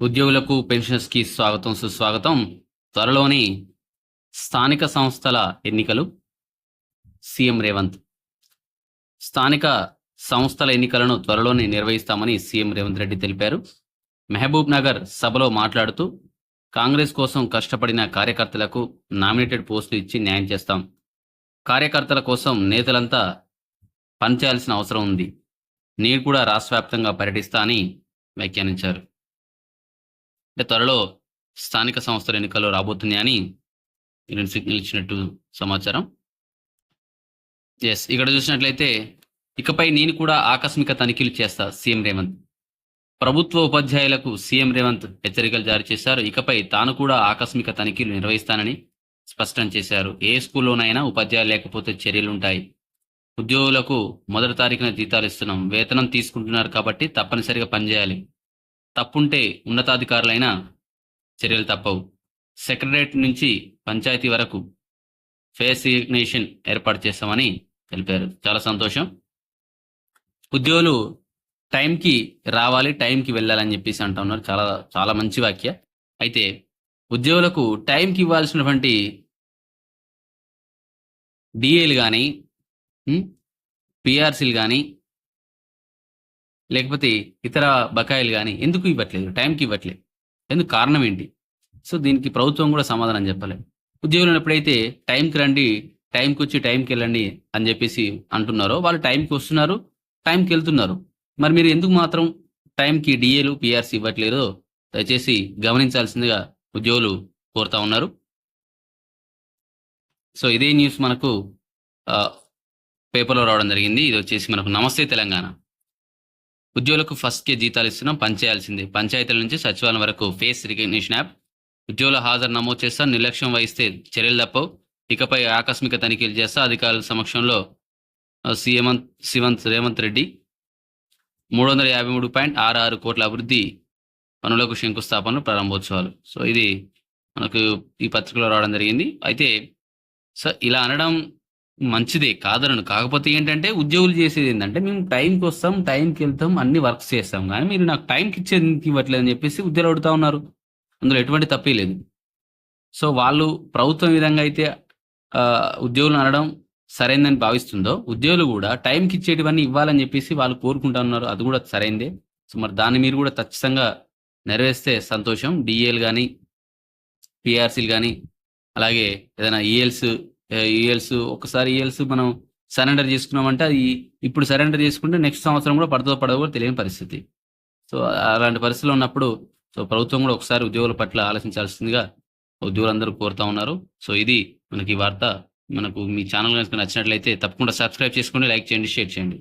ఉద్యోగులకు పెన్షనర్స్కి స్వాగతం సుస్వాగతం. త్వరలోని స్థానిక సంస్థల ఎన్నికలు. సీఎం రేవంత్. స్థానిక సంస్థల ఎన్నికలను త్వరలోనే నిర్వహిస్తామని సీఎం రేవంత్ రెడ్డి తెలిపారు. మహబూబ్ నగర్ సభలో మాట్లాడుతూ కాంగ్రెస్ కోసం కష్టపడిన కార్యకర్తలకు నామినేటెడ్ పోస్టులు ఇచ్చి న్యాయం చేస్తాం. కార్యకర్తల కోసం నేతలంతా పనిచేయాల్సిన అవసరం ఉంది. నేను కూడా రాష్ట్ర వ్యాప్తంగా పర్యటిస్తా అని వ్యాఖ్యానించారు. అంటే త్వరలో స్థానిక సంస్థల ఎన్నికలు రాబోతున్నాయని ఈయన సిగ్నల్ ఇచ్చినట్టు సమాచారం. ఎస్ ఇక్కడ చూసినట్లయితే ఇకపై నేను కూడా ఆకస్మిక తనిఖీలు చేస్తా సీఎం రేవంత్. ప్రభుత్వ ఉపాధ్యాయులకు సీఎం రేవంత్ హెచ్చరికలు జారీ చేశారు. ఇకపై తాను కూడా ఆకస్మిక తనిఖీలు నిర్వహిస్తానని స్పష్టం చేశారు. ఏ స్కూల్లోనైనా ఉపాధ్యాయులు లేకపోతే చర్యలుంటాయి. ఉద్యోగులకు మొదటి తారీఖున జీతాలు ఇస్తున్నాం. వేతనం తీసుకుంటున్నారు కాబట్టి తప్పనిసరిగా పనిచేయాలి. తప్పుంటే ఉన్నతాధికారులైన చర్యలు తప్పవు. సెక్రటరేట్ నుంచి పంచాయతీ వరకు ఫేస్ ఏర్పాటు చేస్తామని తెలిపారు. చాలా సంతోషం. ఉద్యోగులు టైంకి రావాలి టైంకి వెళ్ళాలని చెప్పేసి అంటా ఉన్నారు చాలా చాలా మంచి వాక్య. అయితే ఉద్యోగులకు టైంకి ఇవ్వాల్సినటువంటి డిఏలు కానీ పిఆర్సీలు కానీ లేకపోతే ఇతర బకాయిలు కానీ ఎందుకు ఇవ్వట్లేదు? టైంకి ఇవ్వట్లేదు. ఎందుకు? కారణం ఏంటి? సో దీనికి ప్రభుత్వం కూడా సమాధానం చెప్పలేదు ఉద్యోగులు ఎప్పుడైతే టైంకి రండి టైంకి వచ్చి టైంకి వెళ్ళండి అని చెప్పేసి అంటున్నారో వాళ్ళు టైంకి వస్తున్నారు టైంకి వెళ్తున్నారు. మరి మీరు ఎందుకు మాత్రం టైంకి డిఏలు పిఆర్సీ ఇవ్వట్లేదో దయచేసి గమనించాల్సిందిగా ఉద్యోగులు కోరుతా ఉన్నారు. సో ఇదే న్యూస్ మనకు పేపర్లో రావడం జరిగింది. ఇది వచ్చేసి మనకు నమస్తే తెలంగాణ. ఉద్యోగులకు ఫస్ట్ కే జీతాలు ఇస్తున్నాం పనిచేయాల్సిందే పంచాయతీల నుంచి సచివాలయం వరకు ఫేస్ రికగ్నిషన్ యాప్ ఉద్యోగుల హాజరు నమోదు చేస్తా నిర్లక్ష్యం వహిస్తే చర్యలు తప్పవు. ఇకపై ఆకస్మిక తనిఖీలు చేస్తా అధికారుల సమక్షంలో ఆ, సీఎం శివంత్ రేవంత్ రెడ్డి. మూడు వందల యాభై మూడు పాయింట్ ఆరు ఆరు కోట్ల అభివృద్ధి పనులకు శంకుస్థాపనలు ప్రారంభోత్సవాలు. సో ఇది మనకు ఈ పత్రికలో రావడం జరిగింది. అయితే సో ఇలా అనడం మంచిదే కాదనను. కాకపోతే ఏంటంటే ఉద్యోగులు చేసేది ఏంటంటే మేము టైంకి వస్తాం టైంకి వెళ్తాం అన్ని వర్క్స్ చేస్తాం. కానీ మీరు నాకు టైంకి ఇచ్చేది ఇవ్వట్లేదు అని చెప్పేసి ఉద్యోగులు అడుగుతా ఉన్నారు. అందులో ఎటువంటి తప్పే లేదు. సో వాళ్ళు ప్రభుత్వం విధంగా అయితే ఉద్యోగులు అనడం సరైందని భావిస్తుందో ఉద్యోగులు కూడా టైంకి ఇచ్చేటివన్నీ ఇవ్వాలని చెప్పేసి వాళ్ళు కోరుకుంటా ఉన్నారు. అది కూడా సరైందే. సో మరి దాన్ని మీరు కూడా ఖచ్చితంగా నెరవేరిస్తే సంతోషం. డిఏలు కానీ పిఆర్సీలు కానీ అలాగే ఏదైనా ఈఎల్స్ ఈఎల్స్ ఒకసారి ఈఎల్స్ మనం సరెండర్ చేసుకున్నామంటే అది ఇప్పుడు సరెండర్ చేసుకుంటే నెక్స్ట్ సంవత్సరం కూడా పడదో పడదో కూడా తెలియని పరిస్థితి. సో అలాంటి పరిస్థితులు ఉన్నప్పుడు సో ప్రభుత్వం కూడా ఒకసారి ఉద్యోగుల పట్ల ఆలోచించాల్సిందిగా ఉద్యోగులందరూ కోరుతా ఉన్నారు. సో ఇది మనకి వార్త. మనకు మీ ఛానల్ కనుక నచ్చినట్లయితే తప్పకుండా సబ్స్క్రైబ్ చేసుకోండి లైక్ చేయండి షేర్ చేయండి.